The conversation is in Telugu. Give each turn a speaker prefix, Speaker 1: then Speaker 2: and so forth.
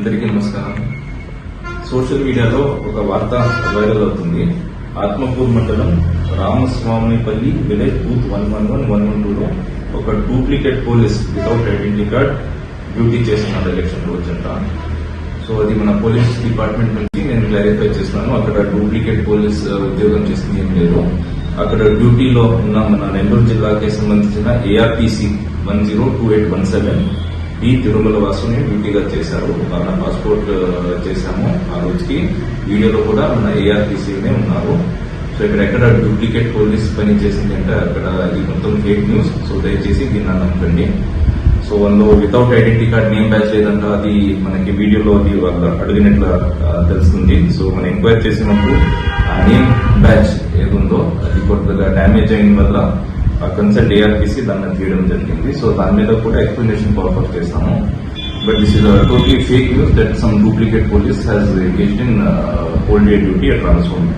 Speaker 1: అందరికీ నమస్కారం. సోషల్ మీడియాలో ఒక వార్త వైరల్ అవుతుంది. ఆత్మకూరు మండలం Ramaswamipalli village booth one one one one one టూలో ఒక duplicate police without identity card duty చేస్తున్నాడు ఎలక్షన్ రోజంట సో అది మన పోలీస్ డిపార్ట్మెంట్ నుంచి నేను క్లారిఫై చేస్తున్నాను. అక్కడ డూప్లికేట్ పోలీస్ ఉద్యోగం చేసింది ఏం లేదు. అక్కడ డ్యూటీలో ఉన్న మన నెల్లూరు జిల్లాకి సంబంధించిన ARTC one zero two eight one seven ఈ తిరుమల వాసుని డ్యూటీగా చేశారు. వాళ్ళ పాస్పోర్ట్ చేశాము ఆ రోజుకి. వీడియోలో కూడా మన ఏఆర్టీసీనే ఉన్నారు. సో ఇక్కడ ఎక్కడ డూప్లికేట్ పోలీస్ పని చేసింది అంటే అక్కడ ఇది మొత్తం ఫేక్ న్యూస్ సో దయచేసి దీన్ని నమ్మకండి సో వాళ్ళు without identity card name badge లేదంట అది మనకి వీడియోలో అది వాళ్ళు అడిగినట్లు తెలుస్తుంది. సో మనం ఎంక్వైరీ చేసినప్పుడు ఆ నేమ్ బ్యాచ్ ఏదుందో అది కొద్దిగా డ్యామేజ్ అయిన వల్ల కన్సల్ట్ ఏఆర్పిసి దాన్ని తీయడం జరిగింది. సో దాని మీద కూడా ఎక్స్ప్లెనేషన్ ఫార్వర్డ్ చేస్తాము. But this is totally fake news that some duplicate police has engaged in whole day duty at transformer